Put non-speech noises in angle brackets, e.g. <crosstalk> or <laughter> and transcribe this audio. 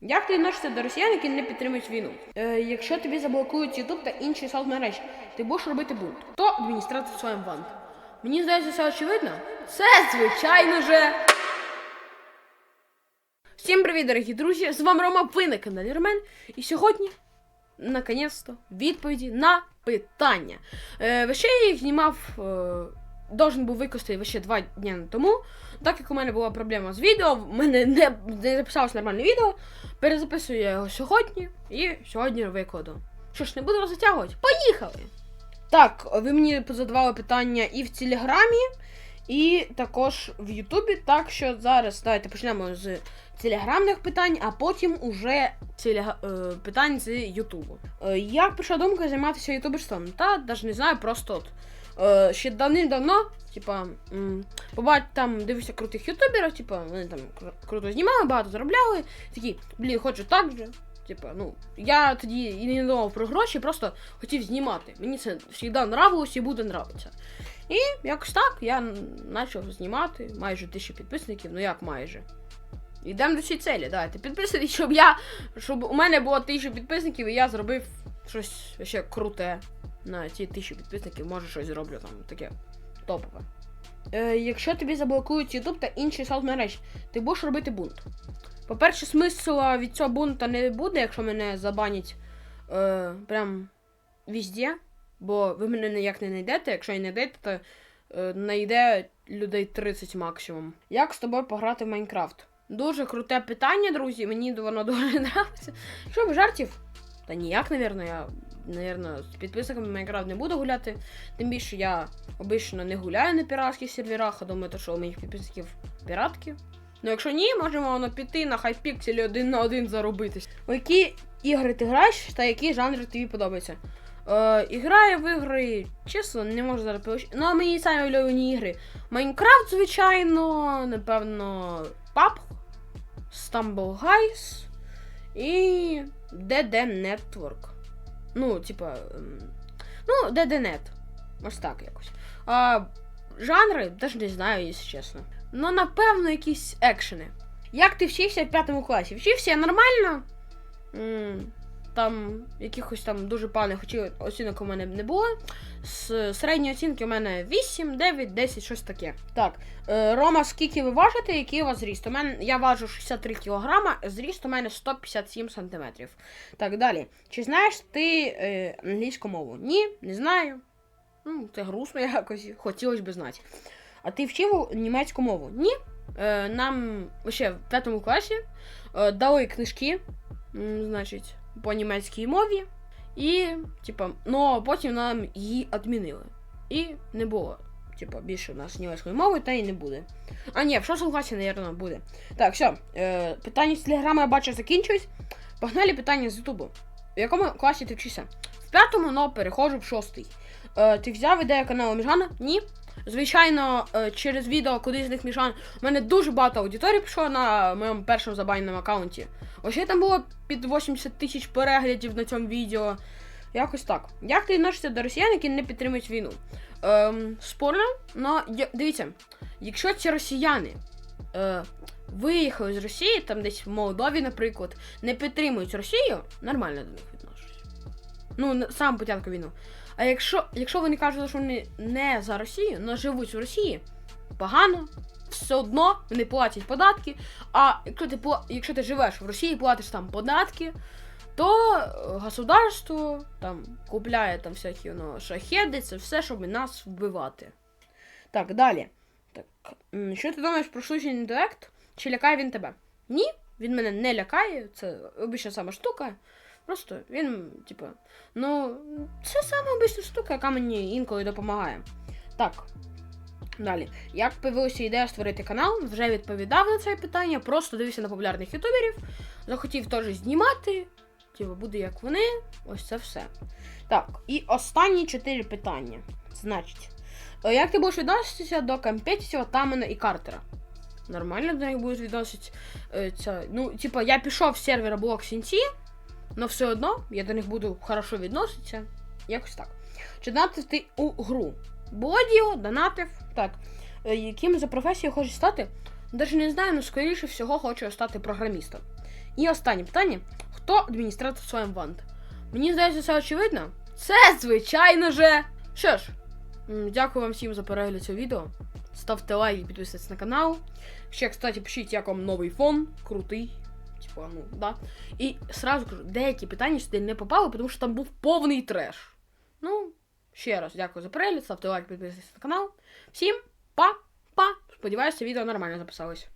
Як ти відносишся до росіян, які не підтримують війну? Е, якщо тобі заблокують YouTube та інші соцмережі, ти будеш робити бунт. Хто адміністратор своїм вант? Мені здається, все очевидно. Це звичайно же. Всім привіт, дорогі друзі! З вами Рома, ви на каналі Ромен. І сьогодні, наконець-то, відповіді на питання. Е, ще я їх знімав, е, должен був викласти ще два дні тому. Так як у мене була проблема з відео, в мене не, не записалось нормальне відео. Перезаписую я його сьогодні і сьогодні викладу. Що ж, не буду затягувати. Поїхали! Так, ви мені позадавали питання і в Телеграмі, і також в Ютубі. Так що зараз давайте почнемо з телеграмних питань, а потім уже телега... е, питань з Ютубу. Е, як прийшла думка займатися ютуберством? Та навіть не знаю, просто от. Е, ще давним-давно, типа, побач, там дивився крутих ютуберів, типа, вони там кру- круто знімали, багато заробляли. Такі, блін, хочу так же. Типа, ну, я тоді і не думав про гроші, просто хотів знімати. Мені це завжди нравилось і буде нравитися. І якось так я почав знімати майже тисячу підписників, ну як майже. Йдемо до цієї цілі, давайте. Підписуйтесь, щоб я. Щоб у мене було тисячу підписників і я зробив щось ще круте на ці тисячу підписників, може щось зроблю там таке топове. Е, якщо тобі заблокують YouTube та інші соцмережі, ти будеш робити бунт. По-перше, смисла від цього бунта не буде, якщо мене забанять е, прям везде, бо ви мене ніяк не знайдете. Якщо і не знайдете, то е, знайде людей 30 максимум. Як з тобою пограти в Майнкрафт? Дуже круте питання, друзі. Мені воно <laughs> дуже подобається. Що ви жартів? Та ніяк, напевно, я, напевно, з підписниками Майнкрафт не буду гуляти. Тим більше я обично не гуляю на піратських серверах, а думаю, то, що у моїх підписників піратки. Ну, якщо ні, можемо воно піти на хайпікселі один на один заробитись. У які ігри ти граєш та які жанри тобі подобаються? Е, і граю в ігри, чесно, не можу зараз. Ну, а мої самі улюблені ігри. Майнкрафт, звичайно, напевно, PUBG, Stumble Guys і DD Network. Ну, типа. ем, Ну, DDNet. Ось так якось. А, жанри, теж не знаю, якщо чесно. Ну, напевно, якісь екшени. Як ти вчився в п'ятому класі? Вчився я нормально. Там якихось там дуже поганих оцінок у мене не було. З середньої оцінки у мене 8, 9, 10, щось таке. Так, е, Рома, скільки ви важите, який у вас зріст? У мене я важу 63 кг, зріст у мене 157 см. Так, далі. Чи знаєш ти е, англійську мову? Ні, не знаю. Ну, це грустно якось, хотілося б знати. А ти вчив німецьку мову? Ні. Е, нам ще в п'ятому класі е, дали книжки, значить, по німецькій мові. І, типа, ну потім нам її відмінили. І не було. Типа, більше у нас німецької мови, та й не буде. А ні, в шостому класі, напевно, буде. Так, все. Е, питання з телеграми я бачу закінчують. Погнали питання з Ютубу. В якому класі ти вчишся? В п'ятому, но переходжу в шостий. Е, ти взяв ідею каналу Міжана? Ні. Звичайно, е, через відео куди з них Міжан. У мене дуже багато аудиторії пішло на моєму першому забаненому аккаунті. Ось там було під 80 тисяч переглядів на цьому відео. Якось так. Як ти відносишся до росіян, які не підтримують війну? Ем, спорно, але дивіться, якщо ці росіяни е, виїхали з Росії, там десь в Молдові, наприклад, не підтримують Росію, нормально до них відношусь. Ну, сам початку війну. А якщо, якщо вони кажуть, що вони не за Росію, але живуть в Росії, погано, все одно вони платять податки. А якщо ти, якщо ти живеш в Росії, платиш там податки, то е, государство там купляє там всякі ну, шахеди, це все, щоб нас вбивати. Так, далі. Так, що ти думаєш про штучний інтелект? Чи лякає він тебе? Ні, він мене не лякає, це обична сама штука. Просто він, типу, ну, це саме обична штука, яка мені інколи допомагає. Так. Далі. Як появилася ідея створити канал, вже відповідав на це питання, просто дивився на популярних ютуберів, захотів теж знімати, типу, буде як вони, ось це все. Так, і останні чотири питання. Значить, е, як ти будеш відноситися до Кампетісів, Тамена і Картера? Нормально до них будуть відноситися. е, ну, типа, я пішов в сервер Block Сінці, але все одно я до них буду хорошо відноситися. Якось так. Чи донатив ти у гру? Було донатив. Так. Е, Яким за професією хочеш стати? Навіть не знаю, але скоріше всього хочу стати програмістом. І останнє питання: хто адміністратор своєм вант? Мені здається, це очевидно. Це, звичайно же. Що ж, дякую вам всім за перегляд цього відео. Ставте лайк і підписуйтесь на канал. Ще, кстати, пишіть, як вам новий фон, крутий. Типа, ну, да. І сразу кажу, деякі питання сюди не попали, тому що там був повний треш. Ну, ще раз дякую за перегляд, ставте лайк, підписуйтесь на канал. Всім па-па! Сподіваюся, відео нормально записалось.